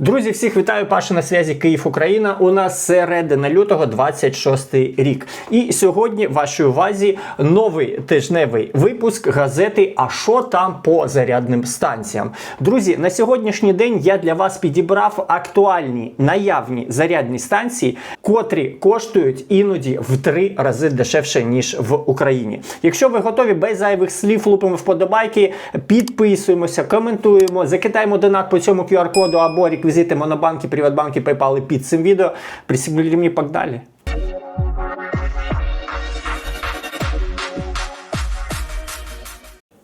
Друзі, всіх вітаю, Паша на зв'язі Київ Україна. У нас середина лютого 26 рік. І сьогодні в вашій увазі новий тижневий випуск газети А що там по зарядним станціям? Друзі, на сьогоднішній день я для вас підібрав актуальні наявні зарядні станції, котрі коштують іноді в три рази дешевше ніж в Україні. Якщо ви готові без зайвих слів, лупимо вподобайки, підписуємося, коментуємо, закидаємо донат по цьому QR-коду або реквізити Монобанки, Приватбанки, PayPal під цим відео. Присягнули мені погнали.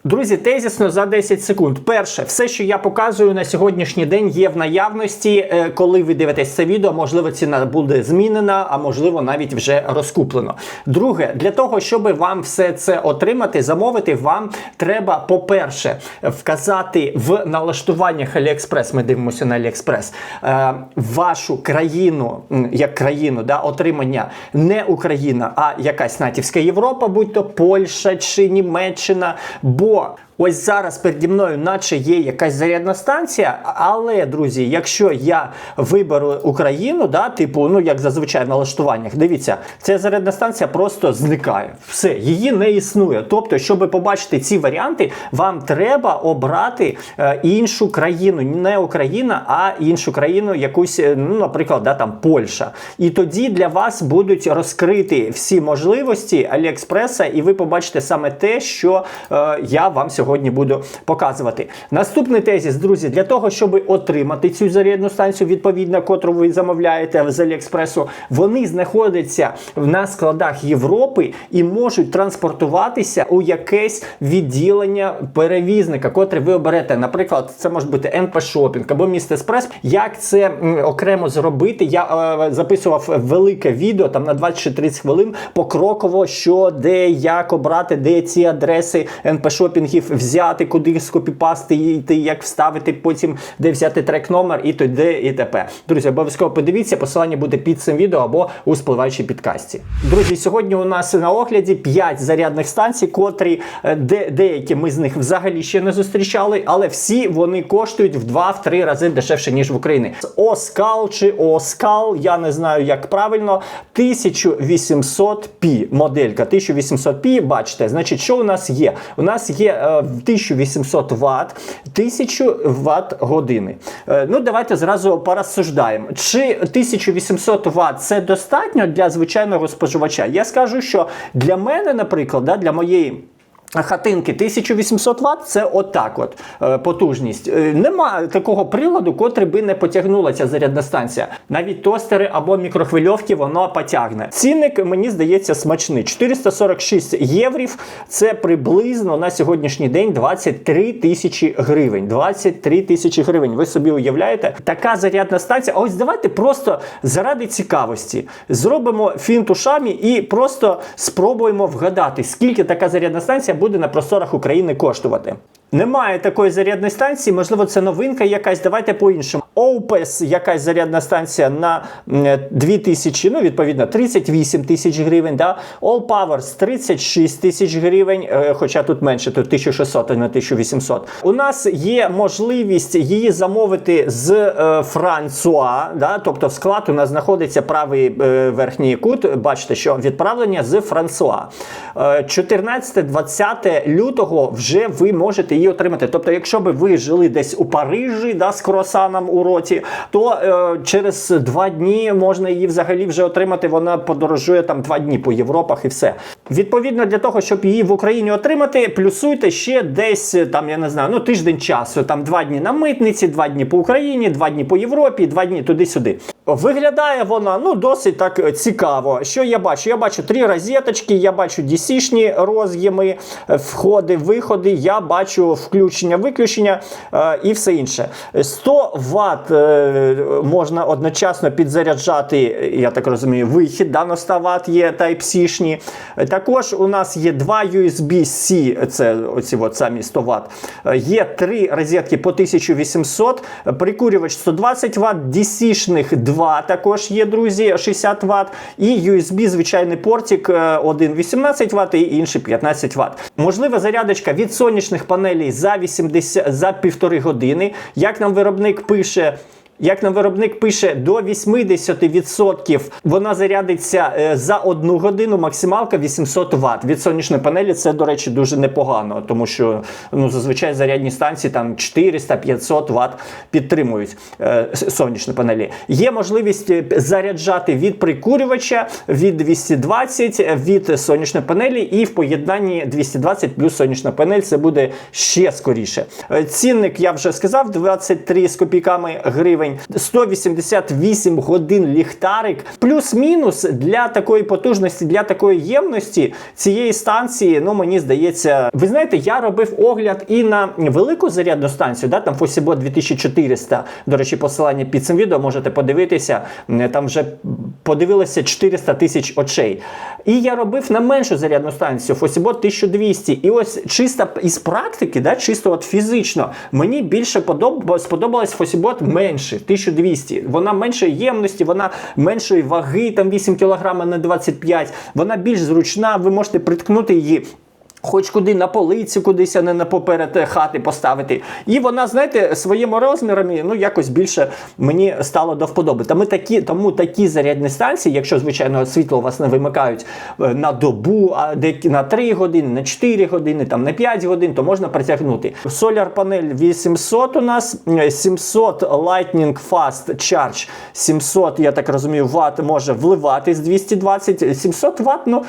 Друзі, тезісно за 10 секунд. Перше, все, що я показую на сьогоднішній день, є в наявності. Е, Коли ви дивитесь це відео, можливо, ціна буде змінена, а можливо, навіть вже розкуплено. Друге, для того, щоб вам все це отримати, замовити, вам треба, по-перше, вказати в налаштуваннях AliExpress, Ми дивимося на AliExpress, е, вашу країну як країну да, отримання не Україна, а якась натівська Європа, будь то Польща чи Німеччина. Бо boa. Ось зараз переді мною, наче є якась зарядна станція, але, друзі, якщо я виберу Україну, да, типу, ну як зазвичай в налаштуваннях, дивіться, ця зарядна станція просто зникає. Все, її не існує. Тобто, щоб побачити ці варіанти, вам треба обрати е, іншу країну, не Україна, а іншу країну, якусь, е, ну, наприклад, да, там Польща. І тоді для вас будуть розкриті всі можливості Аліекспреса, і ви побачите саме те, що е, я вам сьогодні буду показувати. Наступний тезіс, друзі, для того, щоб отримати цю зарядну станцію, відповідно, котру ви замовляєте з Аліекспресу, вони знаходяться на складах Європи і можуть транспортуватися у якесь відділення перевізника, котре ви оберете. Наприклад, це може бути НП Шопінг або Міст Еспрес. Як це окремо зробити? Я е, записував велике відео там на 20-30 хвилин покроково, що де, як обрати, де ці адреси НП Шопінгів взяти, куди скопіпасти, йти, як вставити, потім де взяти трек номер і т.д. і т.п. Друзі, обов'язково подивіться, посилання буде під цим відео або у спливаючій підкасті. Друзі, сьогодні у нас на огляді 5 зарядних станцій, котрі е, де, деякі ми з них взагалі ще не зустрічали, але всі вони коштують в 2-3 рази дешевше, ніж в Україні. Оскал чи Оскал, я не знаю, як правильно, 1800p моделька. 1800p, бачите, значить, що у нас є? У нас є е, 1800 Вт, 1000 Вт години. Е, ну, давайте зразу порозсуждаємо. Чи 1800 Вт це достатньо для звичайного споживача? Я скажу, що для мене, наприклад, для моєї. Хатинки 1800 Вт це отак от е, потужність. Е, Нема такого приладу, котрий би не потягнула ця зарядна станція. Навіть тостери або мікрохвильовки воно потягне. Цінник, мені здається, смачний. 446 єврів. Це приблизно на сьогоднішній день 23 тисячі гривень. 23 тисячі гривень. Ви собі уявляєте? Така зарядна станція. Ось давайте просто заради цікавості зробимо фінт ушами і просто спробуємо вгадати, скільки така зарядна станція буде на просторах України коштувати. Немає такої зарядної станції, можливо, це новинка якась. Давайте по-іншому. Opus, якась зарядна станція на 2000, ну, відповідно, 38 тисяч гривень. Да? All Powers 36 тисяч гривень, е, хоча тут менше, тут 1600, а не 1800. У нас є можливість її замовити з е, Франсуа, да? тобто в склад у нас знаходиться правий е, верхній кут. Бачите, що відправлення з Франсуа. Е, 14-20 лютого вже ви можете її отримати. Тобто, якщо би ви жили десь у Парижі да, з круасаном у роті, то е, через два дні можна її взагалі вже отримати. Вона подорожує там два дні по Європах і все. Відповідно, для того, щоб її в Україні отримати, плюсуйте ще десь там, я не знаю, ну тиждень часу. Там два дні на митниці, два дні по Україні, два дні по Європі, два дні туди-сюди. Виглядає вона ну досить так цікаво. Що я бачу? Я бачу три розеточки, я бачу DC-шні роз'єми, входи, виходи, я бачу включення, виключення е, і все інше. 100 Вт е, можна одночасно підзаряджати, я так розумію, вихід да, на 100 Вт є Type-C-шні. Також у нас є два USB-C, це оці от самі 100 Вт. Є три розетки по 1800, е, прикурювач 120 Вт, DC-шних 2 також є, друзі, 60 Вт. І USB, звичайний портик, е, один 18 Вт і інший 15 Вт. Можлива зарядочка від сонячних панелей за 80 за півтори години. Як нам виробник пише, de Як нам виробник пише, до 80% вона зарядиться е, за одну годину, максималка 800 Вт. Від сонячної панелі це, до речі, дуже непогано, тому що ну, зазвичай зарядні станції там 400-500 Вт підтримують е, сонячні панелі. Є можливість е, заряджати від прикурювача від 220 від сонячної панелі, і в поєднанні 220 плюс сонячна панель це буде ще скоріше. Е, Цінник я вже сказав: 23 з копійками гривень, 188 годин ліхтарик, плюс-мінус для такої потужності, для такої ємності цієї станції. Ну мені здається, ви знаєте, я робив огляд і на велику зарядну станцію, да, там Фосібо 2400. До речі, посилання під цим відео можете подивитися. Там вже подивилося 400 тисяч очей. І я робив на меншу зарядну станцію Фосібо 1200. І ось чисто із практики, да, чисто от фізично, мені більше подоб... сподобалась Фосібот менше 1200. Вона меншої ємності, вона меншої ваги, там 8 кг на 25. Вона більш зручна, ви можете приткнути її. Хоч куди на полицю, кудись, а не на поперед е, хати поставити. І вона, знаєте, своїми розмірами ну якось більше мені стало до вподоби. Тому такі, тому такі зарядні станції, якщо звичайно світло у вас не вимикають е, на добу, а на 3 години, на 4 години, там на 5 годин, то можна притягнути. Solar панель 800 у нас, е, 700 Lightning Fast Charge, 700, я так розумію, Вт може вливати з 220, 700 Вт, ну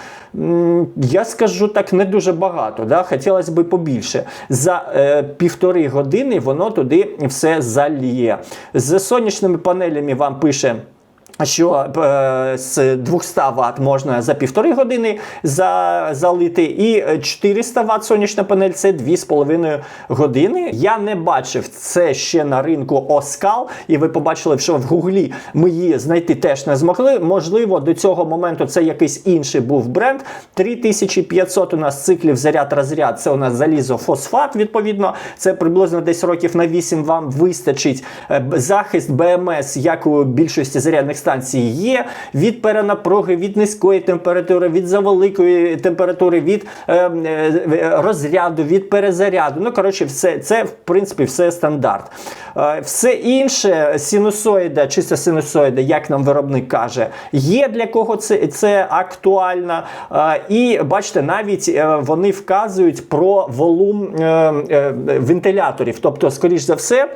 я скажу так, не дуже багато. Да? Хотілося б побільше. За е, півтори години воно туди все заліє. З сонячними панелями вам пише. Що е, з 200 Вт можна за півтори години за, залити, і е, 400 Вт сонячна панель це 2,5 години. Я не бачив це ще на ринку Оскал, і ви побачили, що в Гуглі ми її знайти теж не змогли. Можливо, до цього моменту це якийсь інший був бренд. 3500 у нас циклів заряд-розряд. Це у нас залізофосфат, відповідно. Це приблизно десь років на 8 вам вистачить. Е, Захист БМС, як у більшості зарядних станцій, є від перенапруги, від низької температури, від завеликої температури, від е, е, розряду, від перезаряду. Ну, коротше, все це в принципі все стандарт. Е, Все інше, синусоїда, чиста синусоїда, як нам виробник каже, є для кого це, це актуально. Е, І бачите, навіть е, вони вказують про волум е, е, вентиляторів. Тобто, скоріш за все,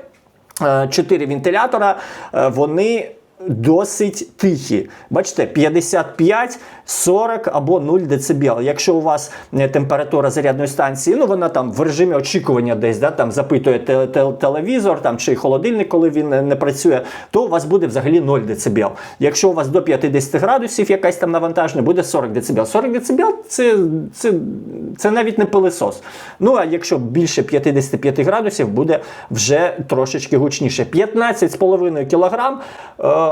е, чотири вентилятора, е, вони. Досить тихі. Бачите, 55, 40 або 0 дБ. Якщо у вас е, температура зарядної станції, ну вона там в режимі очікування десь, да, там запитує те- те- телевізор там, чи холодильник, коли він не працює, то у вас буде взагалі 0 дБ. Якщо у вас до 50 градусів якась там навантаження, буде 40 дБ. 40 дБ це, це, це навіть не пилисос. Ну а якщо більше 55 градусів, буде вже трошечки гучніше. 15,5 кг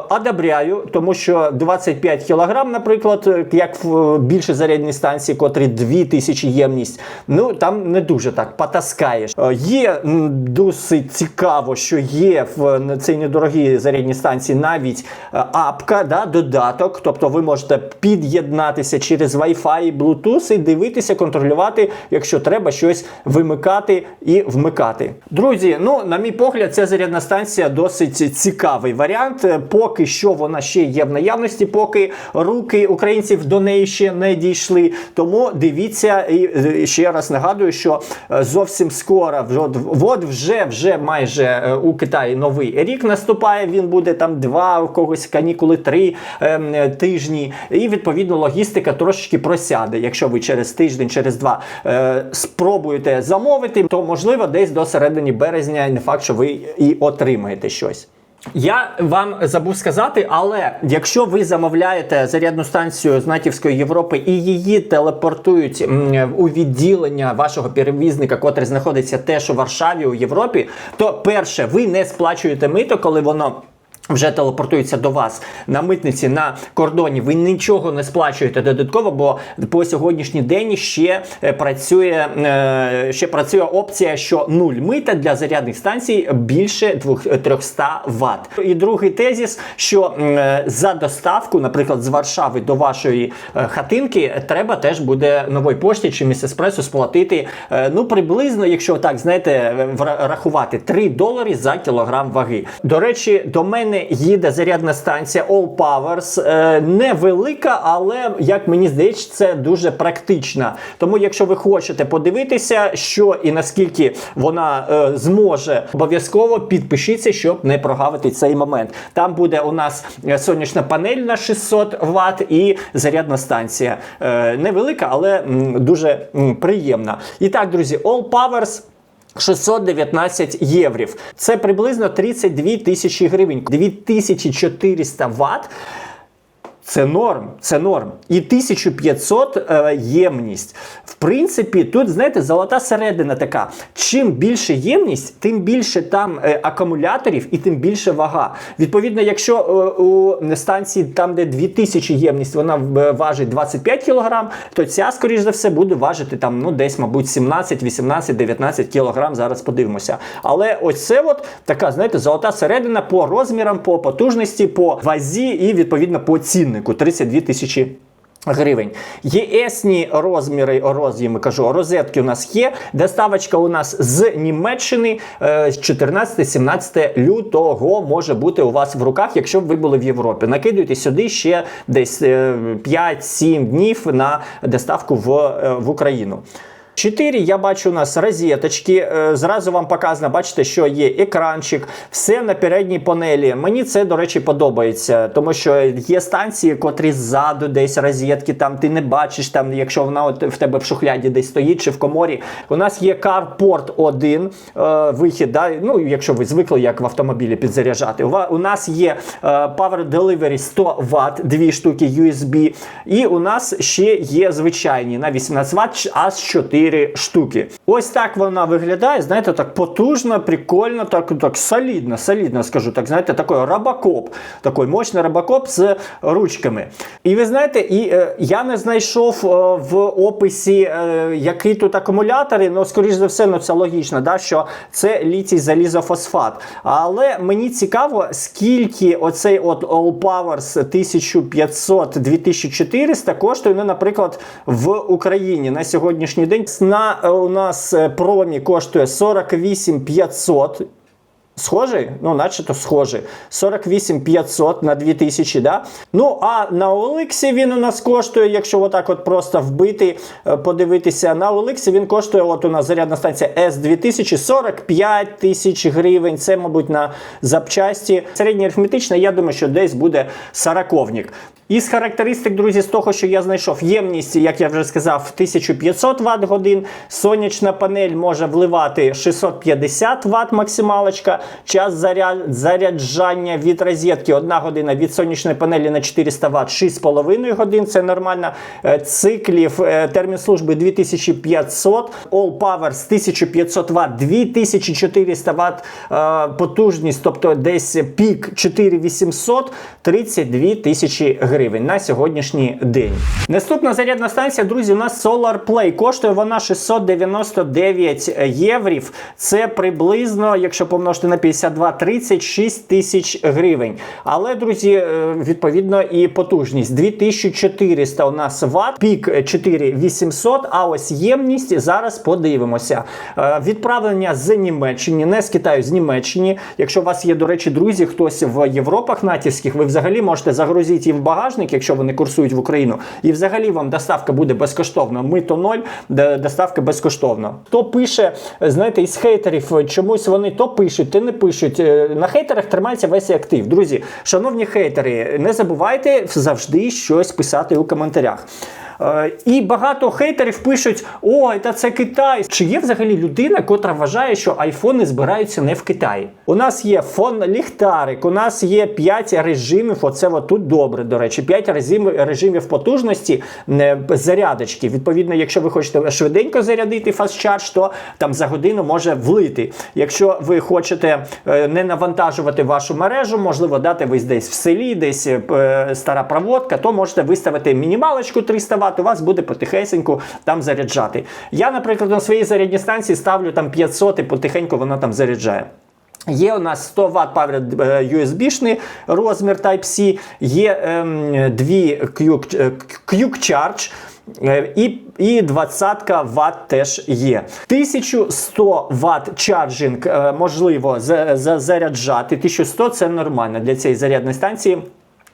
одобряю, тому що 25 кг, наприклад, е, як в е, більше зарядні станції, котрі 2000 ємність, ну там не дуже так потаскаєш. Е, Є досить цікаво, що є в е, цій недорогій зарядній станції навіть е, апка, да, додаток. Тобто ви можете під'єднатися через Wi-Fi і Bluetooth і дивитися, контролювати, якщо треба щось вимикати і вмикати. Друзі, ну на мій погляд, ця зарядна станція досить цікавий варіант. Е, Поки що вона ще є в наявності, поки руки українців до неї ще не дійшли. Тому дивіться і е, ще раз нагадую, що е, зовсім скоро, от, вже вже майже е, у Китаї новий рік наступає. Він буде там два, у когось канікули три ем, е, тижні. І відповідно логістика трошечки просяде. Якщо ви через тиждень, через два е, спробуєте замовити, то можливо десь до середини березня не факт, що ви і отримаєте щось. Я вам забув сказати, але якщо ви замовляєте зарядну станцію з натівської Європи і її телепортують у відділення вашого перевізника, котрий знаходиться теж у Варшаві у Європі, то перше, ви не сплачуєте мито, коли воно вже телепортується до вас на митниці на кордоні, ви нічого не сплачуєте додатково, бо по сьогоднішній день ще е, працює е, ще працює опція, що нуль мита для зарядних станцій більше 2 300 Вт. І другий тезіс, що е, за доставку, наприклад, з Варшави до вашої е, хатинки, треба теж буде нової пошті чи місеспресу сплатити. е, Ну, приблизно, якщо так знаєте, рахувати 3 долари за кілограм ваги. До речі, до мене їде зарядна станція All Powers. Е, невелика, але як мені здається, це дуже практична. Тому, якщо ви хочете подивитися, що і наскільки вона е, зможе, обов'язково підпишіться, щоб не прогавити цей момент. Там буде у нас е, сонячна панель на 600 Вт і зарядна станція. Е, невелика, але м, дуже м, приємна. І так, друзі, All Powers. 619 єврів. Це приблизно 32 тисячі гривень. 2400 Вт. Це норм, це норм. І 1500 е, ємність. В принципі, тут, знаєте, золота середина така. Чим більше ємність, тим більше там е, акумуляторів і тим більше вага. Відповідно, якщо е, у станції, там, де 2000 ємність, вона е, важить 25 кг, то ця, скоріш за все, буде важити там, ну, десь, мабуть, 17, 18, 19 кг. Зараз подивимося. Але ось це от така, знаєте, золота середина по розмірам, по потужності, по вазі і відповідно по ціннику 32 тисячі. Гривень. ЄСні розміри, роз'єми, кажу, розетки у нас є. Доставочка у нас з Німеччини е, з 14-17 лютого може бути у вас в руках, якщо б ви були в Європі. Накидуйте сюди ще десь е, 5-7 днів на доставку в, е, в Україну. 4 я бачу у нас розеточки. Е, Зразу вам показано, бачите, що є екранчик, все на передній панелі. Мені це, до речі, подобається, тому що є станції, котрі ззаду десь розетки, там ти не бачиш, там, якщо вона от в тебе в шухляді десь стоїть чи в коморі. У нас є CarPort 1 е, вихід, да? ну, якщо ви звикли як в автомобілі підзаряджати. У нас є е, Power Delivery 100 Вт, дві штуки USB. І у нас ще є звичайні на 18 Вт аж 4 штуки. Ось так вона виглядає, знаєте, так потужно, прикольно, так, так солідно, солідно скажу так, знаєте, такий робокоп, такий мощний робокоп з ручками. І ви знаєте, і е, я не знайшов е, в описі, е, які тут акумулятори, ну, скоріш за все, ну це логічно, да, що це літій залізофосфат. Але мені цікаво, скільки оцей от All Powers 1500-2400 коштує, ну, наприклад, в Україні на сьогоднішній день. На е, у нас е, промі коштує 48 500. Схожий? Ну, начебто схожий. 48 500 на 2000, да? Ну, а на Оликсі він у нас коштує, якщо отак от просто вбити, е, подивитися, на Оликсі він коштує, от у нас зарядна станція S2000, 45 тисяч гривень. Це, мабуть, на запчасті. Середнє арифметичне, я думаю, що десь буде сороковник. Із характеристик, друзі, з того, що я знайшов, ємність, як я вже сказав, 1500 Вт годин. Сонячна панель може вливати 650 Вт максималочка. Час заряд, заряджання від розетки 1 година від сонячної панелі на 400 Вт 6,5 годин. Це нормально. Е, Циклів е, термін служби 2500. All Powers 1500 Вт, 2400 Вт потужність, тобто десь пік 4800, 32 тисячі гривень на сьогоднішній день. Наступна зарядна станція, друзі, у нас Solar Play. Коштує вона 699 єврів. Це приблизно, якщо помножити на 52, 36 тисяч гривень. Але, друзі, е, відповідно, і потужність 2400 у нас Вт, пік 4800, а ось ємність зараз подивимося. Е, Відправлення з Німеччини, не з Китаю, з Німеччини. Якщо у вас є, до речі, друзі, хтось в Європах натівських, ви взагалі можете загрузити їм в багажник, якщо вони курсують в Україну. І взагалі вам доставка буде безкоштовна. Мито ноль, доставка безкоштовна. Хто пише, знаєте, із хейтерів, чомусь вони то пишуть, то не пишуть. Е, На хейтерах тримається весь актив. Друзі, шановні хейтери, не забувайте завжди щось писати у коментарях. Е, І багато хейтерів пишуть: ой, та це Китай. Чи є взагалі людина, котра вважає, що айфони збираються не в Китаї? У нас є фон ліхтарик, у нас є 5 режимів. Оце от тут добре, до речі, 5 режимів, потужності е, зарядочки. Відповідно, якщо ви хочете швиденько зарядити charge, то там за годину може влити. Якщо ви хочете е, не навантажувати вашу мережу, можливо, дати ви десь в селі, десь стара проводка, то можете виставити мінімалочку 300 Вт, у вас буде потихесеньку там заряджати. Я, наприклад, на своїй зарядній станції ставлю там 500 і потихеньку воно там заряджає. Є у нас 100 Вт Power USB-шний розмір Type-C, є ем, дві е, Charge. Е, І, і 20 Вт теж є. 1100 Вт чарджинг е, можливо за- за- заряджати. 1100 це нормально для цієї зарядної станції.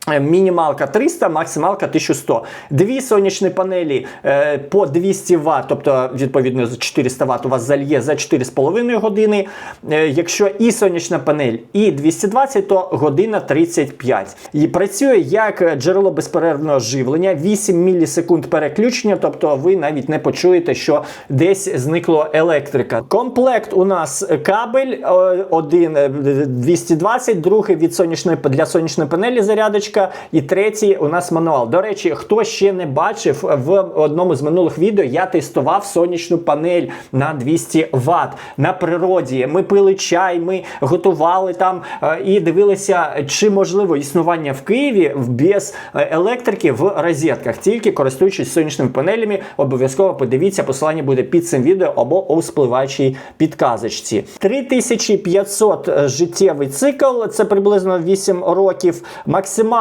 Е, Мінімалка 300, максималка 1100. Дві сонячні панелі е, по 200 Вт, тобто відповідно за 400 Вт у вас зальє за 4,5 години. Е, якщо і сонячна панель, і 220, то година 35. І працює як джерело безперервного живлення, 8 мілісекунд переключення, тобто ви навіть не почуєте, що десь зникло електрика. Комплект у нас кабель, е, один е, 220, другий від сонячної для сонячної панелі зарядочка, і третій у нас мануал. До речі, хто ще не бачив в одному з минулих відео, я тестував сонячну панель на 200 Вт на природі. Ми пили чай, ми готували там е, і дивилися, чи можливо існування в Києві без е, електрики в розетках, тільки користуючись сонячними панелями. Обов'язково подивіться, посилання буде під цим відео або у спливаючій підказочці. 3500 життєвий цикл, це приблизно 8 років.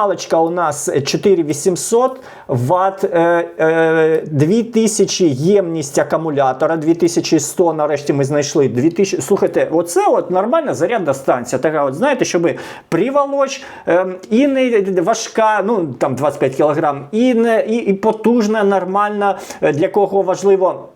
Максималочка у нас 4800 Вт, е, е, 2000 ємність акумулятора, 2100 нарешті ми знайшли. 2000, слухайте, оце от нормальна зарядна станція. Така от, знаєте, щоб приволоч е, і не важка, ну там 25 кг, і, не, і, і потужна, нормальна, е, для кого важливо.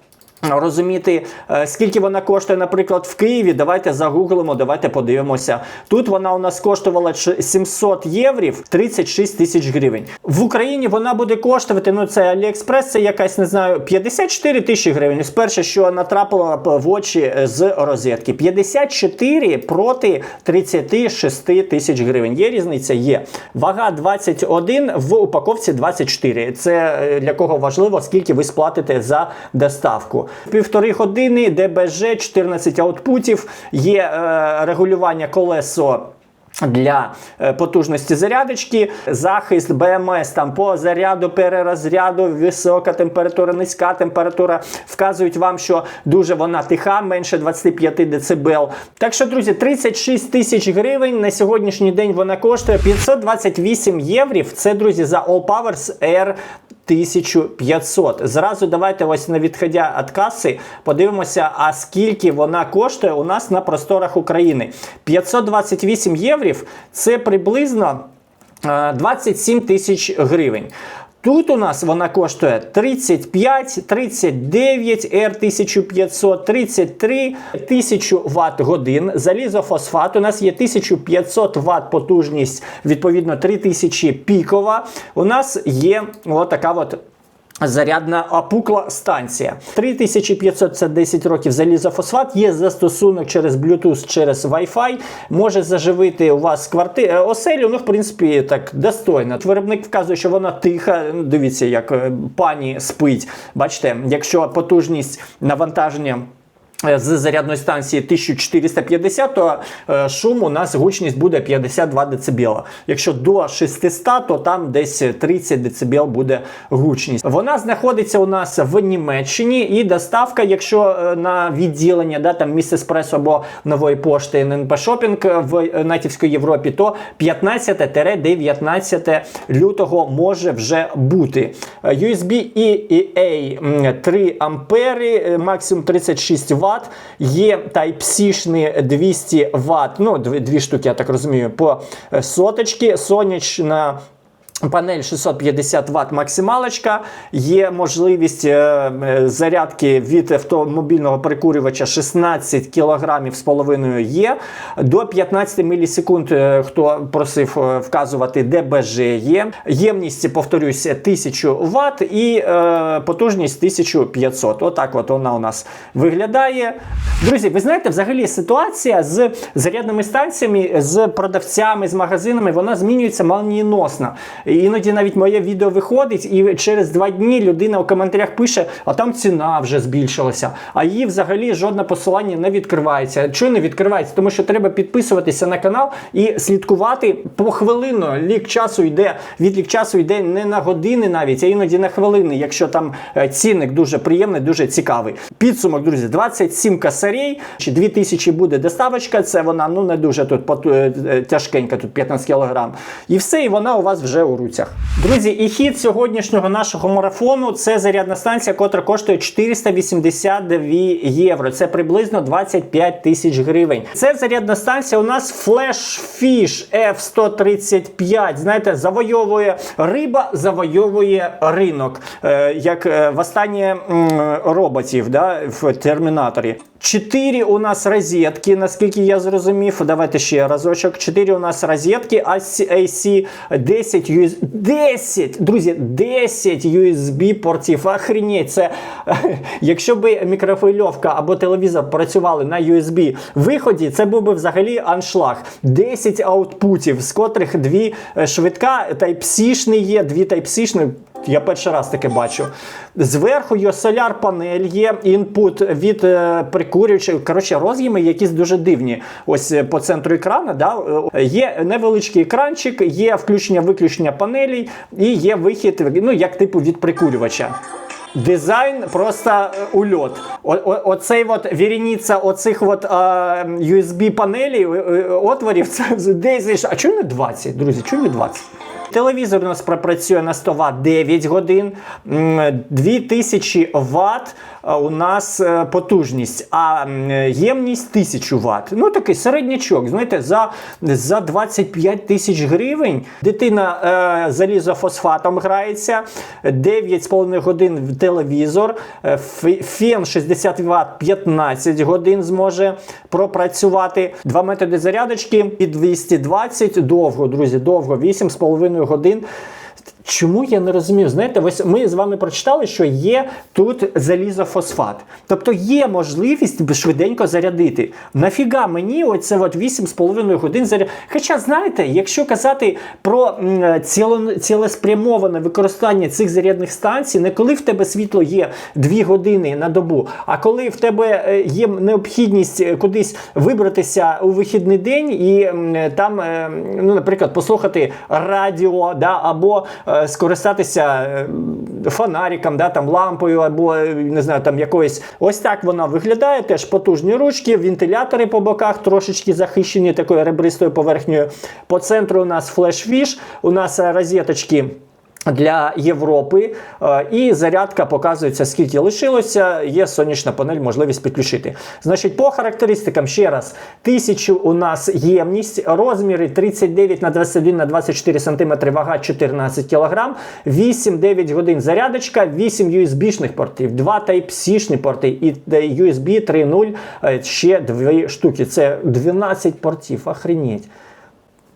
Розуміти, е, скільки вона коштує, наприклад, в Києві. Давайте загуглимо, давайте подивимося. Тут вона у нас коштувала 700 євро, 36 тисяч гривень. В Україні вона буде коштувати, ну це Аліекспрес, це якась, не знаю, 54 тисячі гривень. Перше, що натрапило в очі е, з розетки. 54 проти 36 тисяч гривень. Є різниця? Є. Вага 21, в упаковці 24. Це е, для кого важливо, скільки ви сплатите за доставку. Півтори години, ДБЖ, 14 аутпутів, є е, регулювання колесо. Для е, потужності зарядочки, захист БМС там по заряду, перерозряду, висока температура, низька температура вказують вам, що дуже вона тиха, менше 25 дБ. Так що, друзі, 36 тисяч гривень на сьогоднішній день вона коштує 528 євро. Це, друзі, за All Powers R 1500. Зразу давайте ось на відходя від каси, подивимося, а скільки вона коштує у нас на просторах України. 528 євро це приблизно е, 27 тисяч гривень. Тут у нас вона коштує 35, 39, R1500, 33, 1000 Вт годин. Залізофосфат у нас є 1500 Вт потужність, відповідно 3000 пікова. У нас є отака от Зарядна опукла станція. 3500 це 10 років залізофосфат. Є застосунок через Bluetooth, через Wi-Fi. Може заживити у вас кварти... е, оселю. Ну, в принципі, так достойно. Виробник вказує, що вона тиха. Дивіться, як е, пані спить. Бачите, якщо потужність навантаження. Е, З зарядної станції 1450, то е, шум у нас гучність буде 52 дБ. Якщо до 600, то там десь 30 дБ буде гучність. Вона знаходиться у нас в Німеччині і доставка, якщо е, на відділення, да, там місце еспресо або нової пошти ННП Шопінг в натівській Європі, то 15-19 лютого може вже бути. USB EEA 3 ампери, максимум 36 Вт. Є Type-C 200 Вт, ну, дві, дві штуки, я так розумію, по е, соточки. Сонячна Панель 650 Вт максималочка, є можливість е, е, зарядки від автомобільного прикурювача 16 кг з половиною є. До 15 мілісекунд, е, хто просив вказувати, ДБЖ є. Ємність, повторюсь, 1000 Вт і е, потужність 1500. Отак от вона у нас виглядає. Друзі, ви знаєте, взагалі ситуація з зарядними станціями, з продавцями, з магазинами, вона змінюється молнієносно. Іноді навіть моє відео виходить, і через два дні людина у коментарях пише, а там ціна вже збільшилася. А її взагалі жодне посилання не відкривається. Чому не відкривається? Тому що треба підписуватися на канал і слідкувати похвилинно. Лік часу йде, відлік часу йде не на години навіть, а іноді на хвилини, якщо там е, цінник дуже приємний, дуже цікавий. Підсумок, друзі, 27 косарей, чи 2000 буде доставочка, це вона ну не дуже тут е, тяжкенька, тут 15 кілограм. І все, і вона у вас вже у руцях. Друзі, і хід сьогоднішнього нашого марафону це зарядна станція, котра коштує 482 євро. Це приблизно 25 тисяч гривень. Це зарядна станція у нас Flash Fish F135. Знаєте, завойовує риба, завойовує ринок, е, як е, в останнє роботів да, в термінаторі. Чотири у нас розетки, наскільки я зрозумів. Давайте ще разочок. Чотири у нас розетки AC, 10 US... 10, друзі, 10 USB портів. Охренеть, це якщо би мікрохвильовка або телевізор працювали на USB виході, це був би взагалі аншлаг. 10 аутпутів, з котрих дві е, швидка, Type-C-шний є, дві Type-C-шні. Я перший раз таке бачу. Зверху є соляр панель, є інпут від е, прикурювача. Коротше, роз'єми якісь дуже дивні. Ось е, по центру екрану да, е, є невеличкий екранчик, є включення-виключення панелей і є вихід, ну як типу від прикурювача. Дизайн просто ульот. Оцей от вірініця оцих от е, USB панелей, е, е, отворів, це десь. А чому не 20, друзі? Чому не 20? Телевізор у нас пропрацює на 100 Вт 9 годин, 2000 Вт у нас е, потужність, а ємність 1000 Вт. Ну такий середнячок. Знаєте, за, за 25 тисяч гривень дитина е, залізофосфатом грається, 9,5 годин телевізор, е, фен 60 Вт 15 годин зможе пропрацювати. Два методи зарядочки. І 220 довго, друзі, довго, 8,5 годин. Чому я не розумію? Знаєте, ось ми з вами прочитали, що є тут залізофосфат. Тобто є можливість швиденько зарядити. Нафіга мені оце от 8,5 годин заряд. Хоча, знаєте, якщо казати про цілеспрямоване використання цих зарядних станцій, не коли в тебе світло є 2 години на добу, а коли в тебе е, є необхідність е, кудись вибратися у вихідний день і там, е, ну, наприклад, послухати радіо, да, або скористатися е, фонариком, да, там, лампою, або е, не знаю, там якоюсь. Ось так вона виглядає. Теж потужні ручки, вентилятори по боках трошечки захищені такою ребристою поверхнею. По центру у нас флеш-фіш, у нас е, розеточки. Для Європи Е, і зарядка показується, скільки лишилося. Є сонячна панель, можливість підключити. Значить, по характеристикам ще раз: 1000 у нас ємність, розміри 39 на 21 на 24 см, вага 14 кг, 8-9 годин зарядочка, 8 USB-шних портів, 2 Type-C-шні порти і USB 3.0 е, ще 2 штуки. Це 12 портів. Охренеть.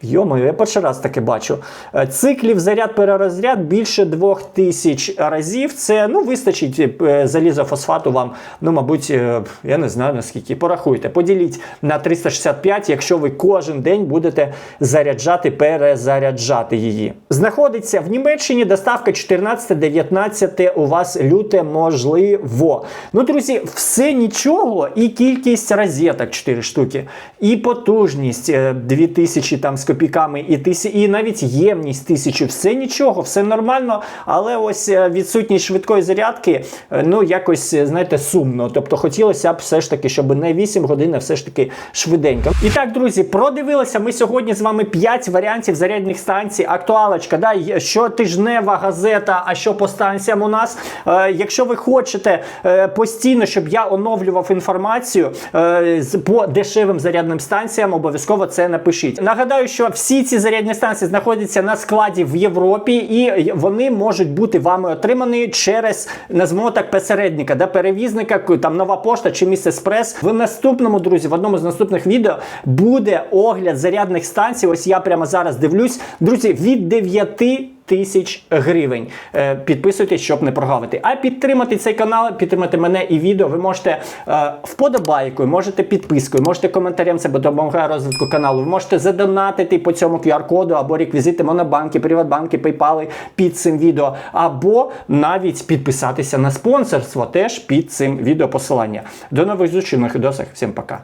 Йомаю, я перший раз таке бачу. Е, Циклів заряд перерозряд більше 2000 разів. Це ну вистачить е, залізофосфату вам. Ну, мабуть, е, я не знаю наскільки. Порахуйте. Поділіть на 365, якщо ви кожен день будете заряджати, перезаряджати її. Знаходиться в Німеччині доставка 14-19 у вас люте можливо. Ну, друзі, все нічого, і кількість розеток 4 штуки, і потужність е, 2000 там з копійками, і тисі, і навіть ємність 1000. Все нічого, все нормально. Але ось е, відсутність швидкої зарядки, е, ну якось е, знаєте, сумно. Тобто хотілося б все ж таки, щоб не 8 годин, а все ж таки швиденько. І так, друзі, продивилися ми сьогодні з вами 5 варіантів зарядних станцій. Актуалочка, да, є щотижнева газета, а що по станціям у нас. Е, якщо ви хочете е, постійно, щоб я оновлював інформацію е, по дешевим зарядним станціям, обов'язково це напишіть. Нагадаю, що що всі ці зарядні станції знаходяться на складі в Європі, і вони можуть бути вами отримані через назвемо так посередника, да, перевізника, там нова пошта чи місце Спрес. В наступному, друзі, в одному з наступних відео буде огляд зарядних станцій. Ось я прямо зараз дивлюсь. Друзі, від 9 тисяч гривень. Е, Підписуйтесь, щоб не прогавити. А підтримати цей канал, підтримати мене і відео. Ви можете е, вподобайкою, можете підпискою, можете коментарем. Це допомагає розвитку каналу. Ви можете задонатити по цьому QR-коду або реквізити Монобанки, Приватбанки, PayPal під цим відео, або навіть підписатися на спонсорство теж під цим відео посилання. До нових зустрічей, на відосах. Всім пока.